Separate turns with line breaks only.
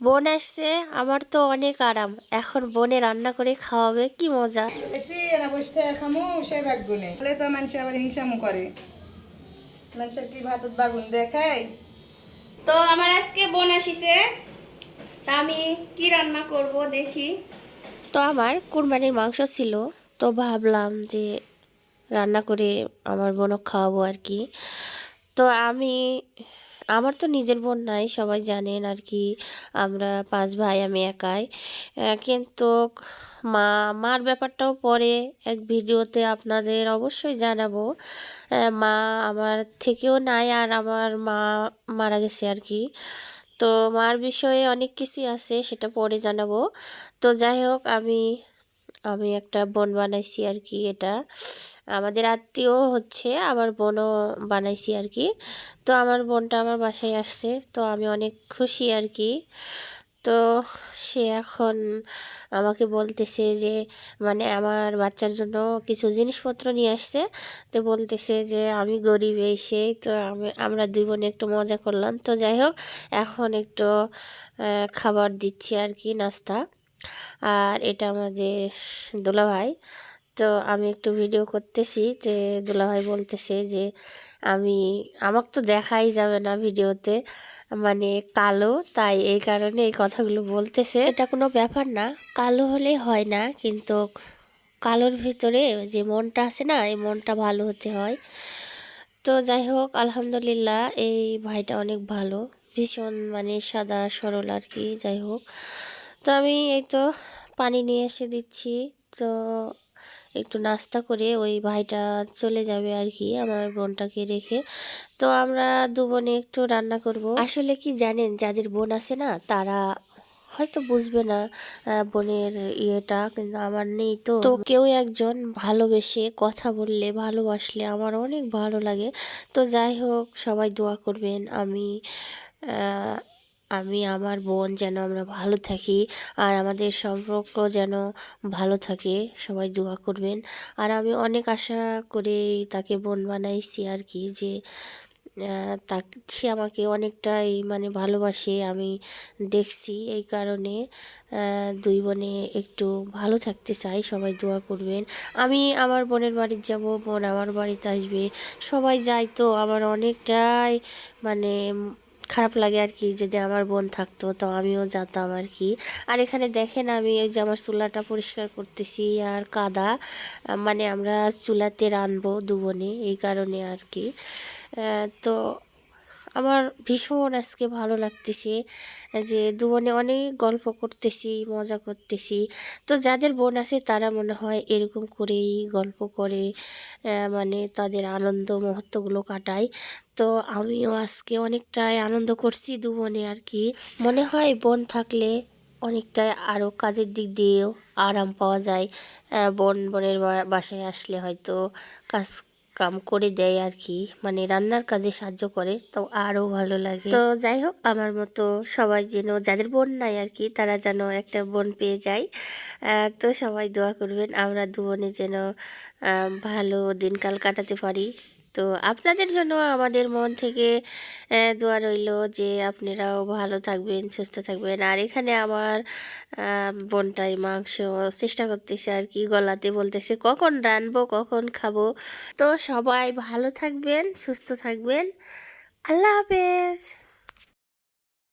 বোন আসছে আমার তো অনেক আরাম। এখন বোনে রান্না করে খাওয়াবে কি মজা।
এসি এরা বসতে খামু সে ভাগ্য তাহলে তো মানুষ আবার হিংসামু করে। মানুষের কি ভাতত বাগুন দেখায়?
তো আমার আজকে বোন আসিছে। তা আমি কি রান্না করব দেখি।
তো আমার কুরবানির মাংস ছিল তো ভাবলাম যে রান্না করে আমার বোনক খাওয়াবো আর কি। তো আমি আমার তো নিজের বোন নাই, সবাই জানেন আর কি আমরা পাঁচ ভাই, আমি একাই। কিন্তু মা, মার ব্যাপারটাও পরে এক ভিডিওতে আপনাদের অবশ্যই জানাব। মা আমার থেকেও নাই আর আমার মা মারা গেছে আর কি তো মার বিষয়ে অনেক কিছুই আছে, সেটা পরে জানাব। তো যাই হোক, আমি আমি একটা বোন বানাইছি আর কি এটা। আমাদের আত্মীয় হচ্ছে, আবার বোনও বানাইছি আর কি তো আমার বোনটা আমার বাসায় আসছে, তো আমি অনেক খুশি আর কি তো সে এখন আমাকে বলতেছে যে মানে আমার বাচ্চার জন্য কিছু জিনিসপত্র নিয়ে আসছে। তো বলতেছে যে, আমি গরিব এই সেই তো আমি, আমরা দুই বোনে একটু মজা করলাম। তো যাই হোক, এখন একটু খাবার দিচ্ছি আর কি নাস্তা। আর এটা আমাদের দুলাভাই। তো আমি একটু ভিডিও করতেছি যে দুলাভাই বলতেছে যে আমি, আমাকে তো দেখাই যাবে না ভিডিওতে মানে কালো, তাই এই কারণে এই কথাগুলো বলতেছে। এটা কোনো ব্যাপার না, কালো হলে হয় না, কিন্তু কালোর ভিতরে যে মনটা আছে না, এই মনটা ভালো হতে হয়। তো যাই হোক, আলহামদুলিল্লাহ এই ভাইটা অনেক ভালো, ভীষণ মানে সাদা সরল আর কি, যাই হোক। তো আমি এই তো পানি নিয়ে এসে দিচ্ছি। তো একটু নাস্তা করে ওই ভাইটা চলে যাবে আর কি আমার বোনটাকে রেখে। তো আমরা দু বোনে একটু রান্না করব। আসলে কি জানেন, যাদের বোন আছে না, তারা হয়তো বুঝবে না বোনের ইয়েটা, কিন্তু আমার নেই তো। তো কেউ একজন ভালোবেসে কথা বললে, ভালোবাসলে আমার অনেক ভালো লাগে। তো যাই হোক, সবাই দোয়া করবেন আমি আমি, আমার বোন যেন আমরা ভালো থাকি আর আমাদের সম্পর্ক যেন ভালো থাকে, সবাই দোয়া করবেন। আর আমি অনেক আশা করে তাকে বোন বানাইছি আর কি যে তা সে আমাকে অনেকটাই মানে ভালোবাসে, আমি দেখছি এই কারণে দুই বোনে একটু ভালো থাকতে চাই, সবাই দোয়া করবেন। আমি আমার বোনের বাড়িতে যাব, বোন আমার বাড়িতে আসবে, সবাই যায় তো, আমার অনেকটাই মানে খারাপ লাগে আর কি যদি আমার বোন থাকতো, তো আমিও যেতাম আর কি। আর এখানে দেখেন আমি ওই যে আমার চুলাটা পরিষ্কার করতেছি আর কাদা মানে আমরা চুলাতে রানবো দুবনে, এই কারণে আর কি। তো আমার ভীষণ আজকে ভালো লাগতেছে, যে দুবনে অনেক গল্প করতেছি, মজা করতেছি। তো যাদের বোন আছে তারা মনে হয় এরকম করেই গল্প করে মানে তাদের আনন্দ মুহূর্তগুলো কাটায়। তো আমিও আজকে অনেকটাই আনন্দ করছি দু বোনে আর কি। মনে হয় বোন থাকলে অনেকটাই আরও কাজের দিক দিয়েও আরাম পাওয়া যায় বোন, বোনের বাসায় আসলে হয়তো কাজ কাম করে দেয় আর কি মানে রান্নার কাজে সাহায্য করে, তো আরও ভালো লাগে। তো যাই হোক, আমার মতো সবাই যেন, যাদের বোন নাই আর কি তারা যেন একটা বোন পেয়ে যায়। তো সবাই দোয়া করবেন, আমরা দু বোনে যেন ভালো দিনকাল কাটাতে পারি। তো আপনাদের জন্য আমাদের মন থেকে দোয়া রইল যে আপনারাও ভালো থাকবেন, সুস্থ থাকবেন। আর এখানে আমার বোনটাই মাংস চেষ্টা করতেছে আর কি, গলাতে বলতেছে, কখন রানবো, কখন খাব? তো সবাই ভালো থাকবেন, সুস্থ থাকবেন। আল্লাহ হাফেজ।